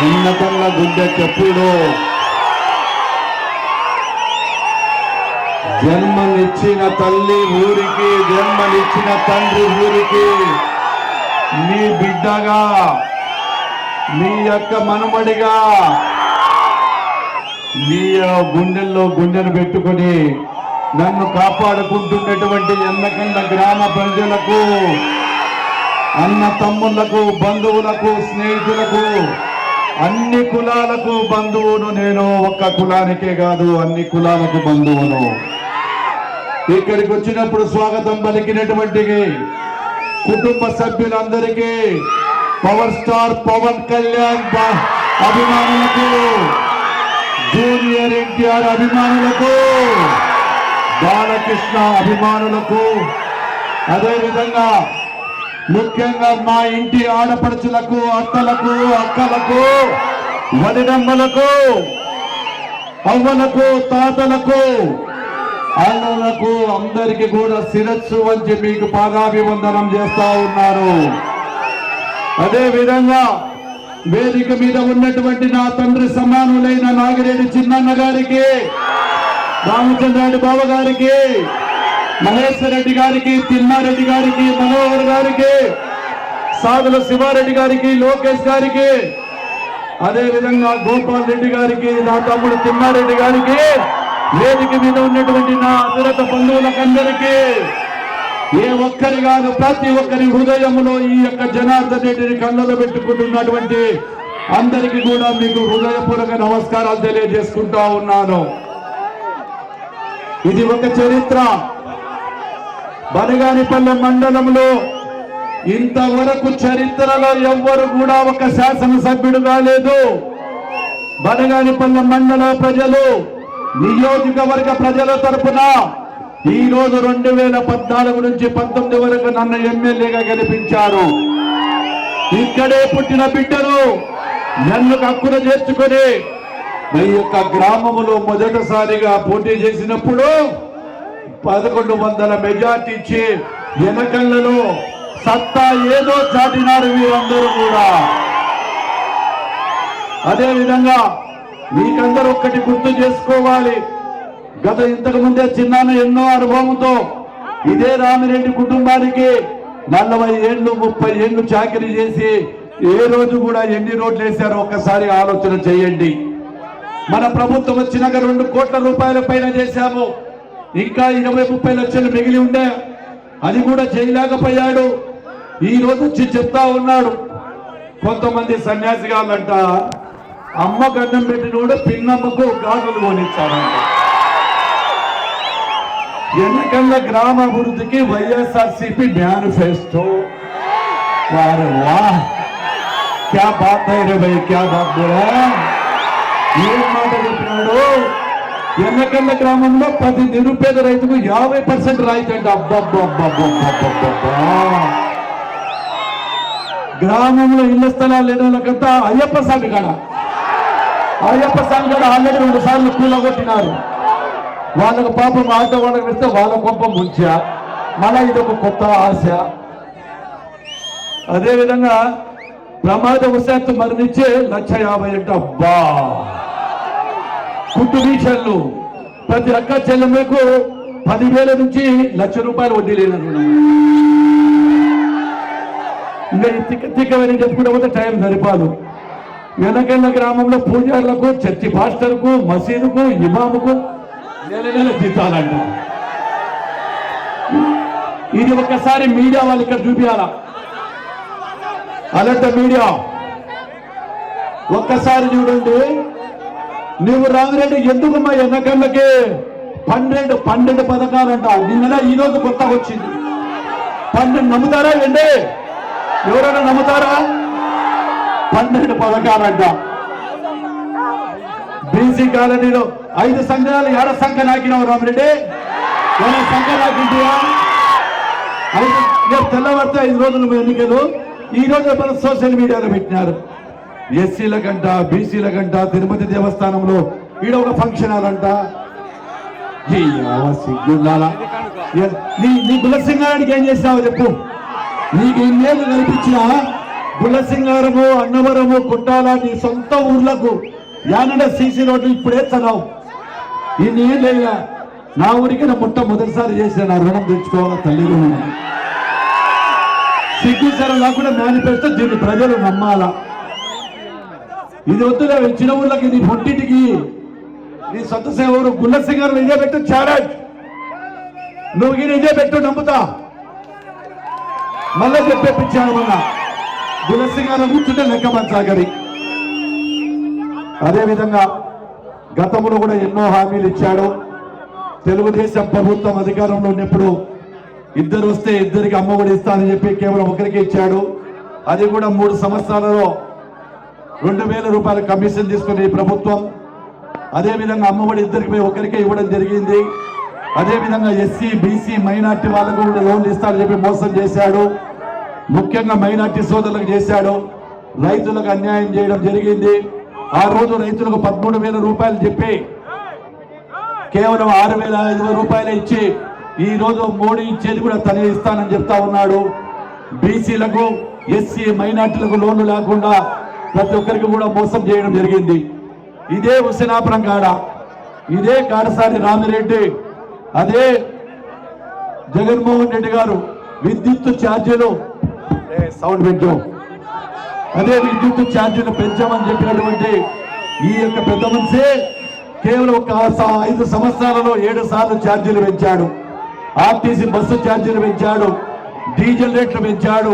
ఉన్నతంగా గుండె చెప్పుడు జన్మనిచ్చిన తల్లి ఊరికి జన్మనిచ్చిన తండ్రి ఊరికి మీ బిడ్డగా మీ యొక్క మనుమడిగా మీ గుండెల్లో గుండెను పెట్టుకొని నన్ను కాపాడుకుంటున్నటువంటి ఎన్నకండ గ్రామ ప్రజలకు అన్న తమ్ముళ్ళకు బంధువులకు స్నేహితులకు అన్ని కులాలకు బంధువును నేను ఒక్క కులానికే కాదు అన్ని కులాలకు బంధువును. ఇక్కడికి వచ్చినప్పుడు స్వాగతం పలికినటువంటి కుటుంబ సభ్యులందరికీ పవర్ స్టార్ పవన్ కళ్యాణ్ అభిమానులకు జూనియర్ ఎన్టీఆర్ అభిమానులకు బాలకృష్ణ అభిమానులకు అదేవిధంగా ముఖ్యంగా మా ఇంటి ఆడపడుచులకు అత్తలకు అక్కలకు వడిడమ్మలకు అవ్వలకు తాతలకు అన్నలకు అందరికి కూడా శిరస్సు వంచి మీకు పాదాభివందనం చేస్తా ఉన్నారు. అదే విధంగా వేదిక మీద ఉన్నటువంటి నా తండ్రి సమానులైన నాగిరెడ్డి చిన్నన్న గారికి రామచంద్రారెడ్డి బావ గారికి మహేశ్వర్ రెడ్డి గారికి తిమ్మారెడ్డి గారికి మనోహర్ గారికి సాధుల శివారెడ్డి గారికి లోకేష్ గారికి అదే విధంగా గోపాల్ రెడ్డి గారికి నా తమ్ముడు తిమ్మారెడ్డి గారికి వేదిక మీద ఉన్నటువంటి నా అతిరత బంధువులకందరికీ ఏ ఒక్కరి కాదు ప్రతి ఒక్కరి హృదయంలో ఈ యొక్క జనార్దన్ రెడ్డిని కళ్ళలో పెట్టుకుంటున్నటువంటి అందరికీ కూడా మీకు హృదయపూర్వక నమస్కారాలు తెలియజేసుకుంటా ఉన్నాను. ఇది ఒక చరిత్ర. బనగానిపల్లె మండలంలో ఇంతవరకు చరిత్రలో ఎవ్వరు కూడా ఒక శాసనసభ్యుడు కాలేదు. బనగానిపల్లె మండల ప్రజలు నియోజకవర్గ ప్రజల తరఫున ఈ రోజు రెండు వేల పద్నాలుగు నుంచి పంతొమ్మిది వరకు నన్ను ఎమ్మెల్యేగా గెలిపించారు. ఇక్కడే పుట్టిన బిడ్డను నన్ను కక్కున చేర్చుకొని మీ యొక్క గ్రామములో మొదటిసారిగా పోటీ చేసినప్పుడు పదకొండు వందల మెజార్టీ ఇచ్చి ఎన్నికలలో సత్తా ఏదో చాటినారు మీరందరూ కూడా. అదే విధంగా మీకందరూ ఒక్కటి గుర్తు చేసుకోవాలి. గత ఇంతకు ముందే చిన్నాన్న ఎన్నో అనుభవంతో ఇదే రామిరెడ్డి కుటుంబానికి నలభై ఏళ్ళు ముప్పై ఏళ్ళు చాకరీ చేసి ఏ రోజు కూడా ఎన్ని రోడ్లు వేశారో ఒక్కసారి ఆలోచన చేయండి. మన ప్రభుత్వం వచ్చినాక రెండు కోట్ల రూపాయల పైన చేశాము. ఇంకా ఇరవై ముప్పై లక్షలు మిగిలి ఉండే అది కూడా చేయలేకపోయాడు ఈ రోజు వచ్చి చెప్తా ఉన్నాడు. కొంతమంది సన్యాసిగాలంట అమ్మ గన్నం పెట్టినోడు పిన్నమ్మకు గాజులు కొనిచ్చాడంట. ఎన్నికల గ్రామాభివృద్ధికి వైఎస్ఆర్సీపీ మేనిఫెస్టో. వారు వా క్యా బాత్ హై రే భయ్ క్యా బాత్ ఏం మాట చెప్పినాడు? ఎర్రకల్ల గ్రామంలో ప్రతి నిరుపేద రైతుకు యాభై పర్సెంట్ రాయితీ అంటే. గ్రామంలో ఇళ్ళ స్థలాలు లేనంతా అయ్యప్ప స్వామి కాడ. అయ్యప్ప స్వామి కాడ ఆల్రెడీ రెండు సార్లు కూలగొట్టినారు వాళ్ళకు పాపం ఆట వాళ్ళకి పెడితే వాళ్ళ గొప్ప ముంచా. మళ్ళా ఇదొక కొత్త ఆశ. అదేవిధంగా ప్రమాద వశాత్తు మరణించే లక్ష యాభై అంటే. అబ్బా. కుట్టు వీషన్లు ప్రతి అక్క చెల్లెమ్మకు పదివేల నుంచి లక్ష రూపాయలు వడ్డీ లేదని ఇంకా ఈ తిక్క తిక్కవని చెప్పుకుంటే పోతే టైం సరిపాదు. వెనకెళ్ళ గ్రామంలో పూజారులకు చర్చి పాస్టర్కు మసీదుకు ఇమాముకు నెల నెల జీతాలంట. ఇది ఒక్కసారి మీడియా వాళ్ళు ఇక్కడ చూపించాలా అలర్ట్ మీడియా. ఒక్కసారి చూడండి. నువ్వు రామిరెడ్డి ఎందుకు మా ఎన్నకళ్ళకి పన్నెండు పన్నెండు పథకాలంట. నిన్న ఈ రోజు కొత్తగా వచ్చింది. పన్నెండు నమ్ముతారా ఏంటి? ఎవరైనా నమ్ముతారా? పన్నెండు పథకాలంట. బీసీ కాలనీలో ఐదు సంఘాలు ఏడ సంఘ నాకినావు రామిరెడ్డి? ఏమైనా సంఘ నాకింటివా ఐదు రేపు తెల్లవారితే ఐదు రోజులు ఎన్నికలు. ఈ రోజు సోషల్ మీడియాలో పెట్టినారు? ఎస్సీల గంట బీసీల గంట తిరుపతి దేవస్థానంలో ఈడ ఒక ఫంక్షన్ హాల్ అంట సిగ్గుండాలా? నీ నీ కులసింగానికి ఏం చేసావు చెప్పు. నీకు ఇన్నేళ్ళు కల్పించిన గులసింగారము అన్నవరము కుట్టాల నీ సొంత ఊర్లకు యానడ సీసీ రోడ్లు ఇప్పుడే చదవు ఇన్ని లేదా నా ఊరికి నా మొట్టమొదటిసారి చేసిన నా రుణం తెచ్చుకోవాలా తల్లి రుణం? సిగ్గుసర లేకుండా మేనిఫెస్టో దీన్ని ప్రజలు నమ్మాలా? ఇది వద్దులే చిన్న ఊర్లకి నీ పొట్టింటికి. నీ సొంత సేవరు గుల్లసింగారు ఇదే పెట్టు ఛాలెంజ్ నువ్వు ఈయన ఇదే పెట్టు నమ్ముతా. మళ్ళా చెప్పేపించాను మొన్న. గులసింగారు కూర్చుంటే లెక్క మంచాగరి అదేవిధంగా గతంలో కూడా ఎన్నో హామీలు ఇచ్చాడు. తెలుగుదేశం ప్రభుత్వం అధికారంలో ఉన్నప్పుడు ఇద్దరు వస్తే ఇద్దరికి అమ్మఒడి ఇస్తానని చెప్పి కేవలం ఒకరికి ఇచ్చాడు. అది కూడా మూడు సంవత్సరాలలో రెండు వేల రూపాయల కమిషన్ తీసుకుని ప్రభుత్వం. అదేవిధంగా అమ్మఒడి ఇద్దరికి ఒకరికే ఇవ్వడం జరిగింది. అదేవిధంగా ఎస్సీ బీసీ మైనార్టీ వాళ్ళకు కూడా లోన్లు ఇస్తారని చెప్పి మోసం చేశాడు. ముఖ్యంగా మైనార్టీ సోదరులకు చేశాడు. రైతులకు అన్యాయం చేయడం జరిగింది. ఆ రోజు రైతులకు పదమూడు వేల రూపాయలు చెప్పి కేవలం ఆరు వేల ఐదు వేల రూపాయలు ఇచ్చి ఈ రోజు మోడీ ఇచ్చేది కూడా తనే ఇస్తానని చెప్తా ఉన్నాడు. బీసీలకు ఎస్సీ మైనార్టీలకు లోన్లు లేకుండా ప్రతి ఒక్కరికి కూడా మోసం చేయడం జరిగింది. ఇదే హుసేనాపురం కాడ ఇదే కాడసారి రామిరెడ్డి అదే జగన్మోహన్ రెడ్డి గారు విద్యుత్ ఛార్జీలు ఏ, సౌండ్ పెట్టు. అదే విద్యుత్ ఛార్జీలు పెంచామని చెప్పినటువంటి ఈ యొక్క పెద్ద మనిషి కేవలం ఒక ఐదు సంవత్సరాలలో ఏడు సార్లు ఛార్జీలు పెంచాడు. ఆర్టీసీ బస్సు ఛార్జీలు పెంచాడు. డీజిల్ రేట్లు పెంచాడు.